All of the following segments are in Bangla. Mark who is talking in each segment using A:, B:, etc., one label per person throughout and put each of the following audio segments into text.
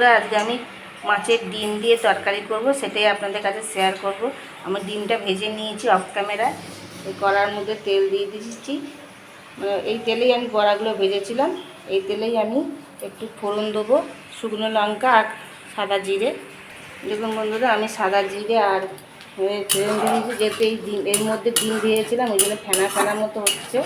A: বন্ধুরা, আজকে আমি মাছের ডিম দিয়ে তরকারি করব, সেটাই আপনাদের কাছে শেয়ার করব। আমার ডিমটা ভেজে নিয়েছি অফ ক্যামেরায় এই কড়ার মধ্যে তেল দিয়ে দিয়েছি। মানে এই তেলেই আমি বড়াগুলো ভেজেছিলাম, এই তেলেই আমি একটু ফোড়ন দেবো, শুকনো লঙ্কা আর সাদা জিরে। দেখুন বন্ধুরা, আমি সাদা জিরে আর যেহেতু এই ডিম, এর মধ্যে ডিম দিয়েছিলাম ওই জন্য ফেনা ফেনা মতো হচ্ছে।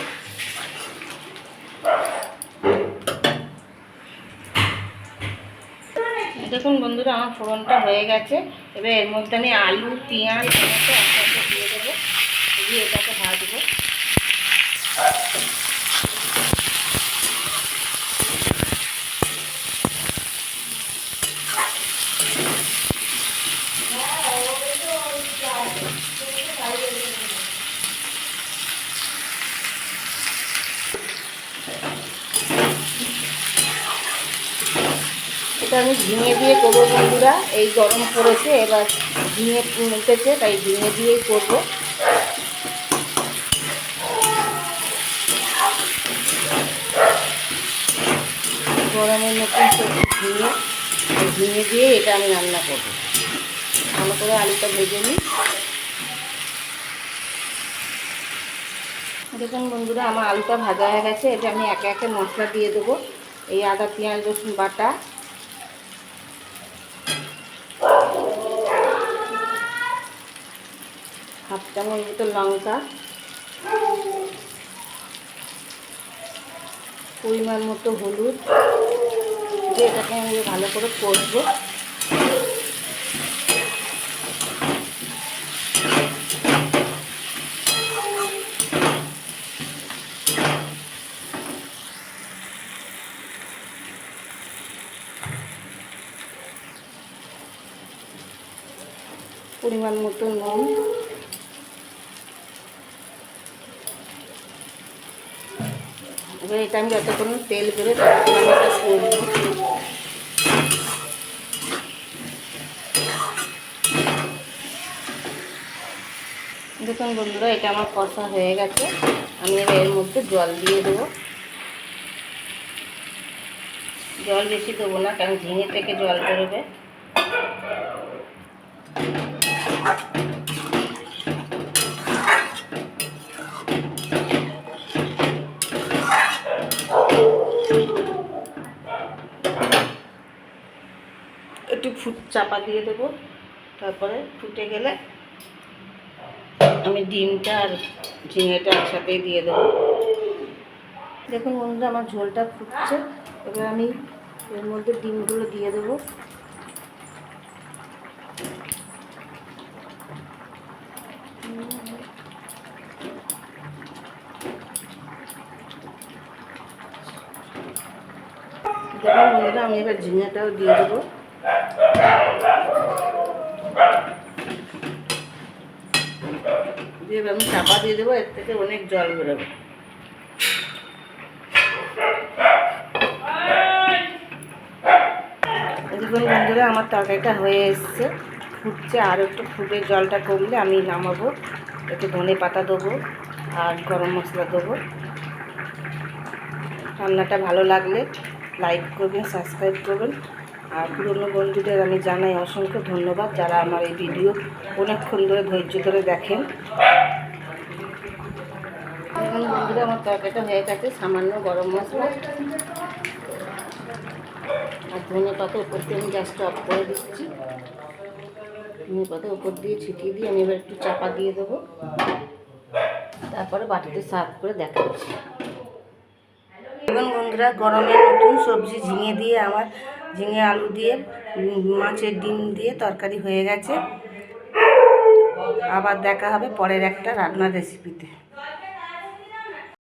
A: দেখুন বন্ধুরা, আমার ফোড়নটা হয়ে গেছে। এবার এর মধ্যে আমি আলু, পেঁয়াজ একসাথে দিয়ে দেবো। দিয়ে এটাকে ভাজবো। এটা আমি ঝিঙে দিয়ে করব বন্ধুরা। এই গরম পড়েছে, এবার ঝিঙে উঠেছে তাই ঝিঙে দিয়েই করব। গরমের মতন ঝিঙে। ঝিঙে দিয়ে এটা আমি রান্না করব। ভালো করে আলুটা ভেজে নিই। দেখুন বন্ধুরা, আমার আলুটা ভাজা হয়ে গেছে। এটা আমি একে একে মশলা দিয়ে দেবো। এই আদা, পেঁয়াজ, রসুন বাটা। হাফ চামচ লঙ্কা? পরিমাণ মতো হলুদ। দিয়ে এটাকে আমি ভালো করে কষবো। পরিমাণ মতো নুন। এবার এটা আমি যতক্ষণ তেল আমি দেখুন বন্ধুরা, এটা আমার কষা হয়ে গেছে। আমি এবার এর মধ্যে জল দিয়ে দেবো। জল বেশি দেবো না, কারণ ঝিঙে থেকে জল বেরোবে। একটু ফুট চাপা দিয়ে দেবো। তারপরে ফুটে গেলে আমি ডিমটা আর ঝিঙেটা একসাথে দিয়ে দেবো। দেখুন বন্ধুরা, আমার ঝোলটা ফুটছে। এবার আমি এর মধ্যে ডিমগুলো দিয়ে দেবো। দেখুন বন্ধুরা, আমি এবার ঝিঙেটাও দিয়ে দেবো। দিয়ে আমি চাপা দিয়ে দেবো, এর থেকে অনেক জল বেরোবে। দেখুন বন্ধুরা, আমার তরকারিটা হয়ে এসছে। ফুটছে, আর একটু ফুটে জলটা কমলে আমি নামাবো। একটু ধনে পাতা দেবো আর গরম মশলা দেবো। রান্নাটা ভালো লাগলে লাইক করবেন, সাবস্ক্রাইব করবেন। আর পুরনো বন্ধুদের আমি জানাই অসংখ্য ধন্যবাদ যারা আমার এই ভিডিও অনেকক্ষণ ধরে ধৈর্য ধরে দেখেন। এখন বন্ধুরা আমার তরকারিটা হয়ে গেছে, সামান্য গরম মশলা। আর ধনে উপর দিয়ে আমি গ্যাসটা অফ করে দিচ্ছি। ধনে পাতা উপর দিয়ে ছিটিয়ে দিয়ে আমি এবার একটু চাপা দিয়ে দেবো। তারপরে বাটিতে সার্ভ করে দেখাচ্ছি। এবং বন্ধুরা গরমের নতুন সবজি ঝিঙে দিয়ে আমার ঝিঙে আলু দিয়ে, মাছের ডিম দিয়ে তরকারি হয়ে গেছে। আবার দেখা হবে পরের একটা রান্নার রেসিপিতে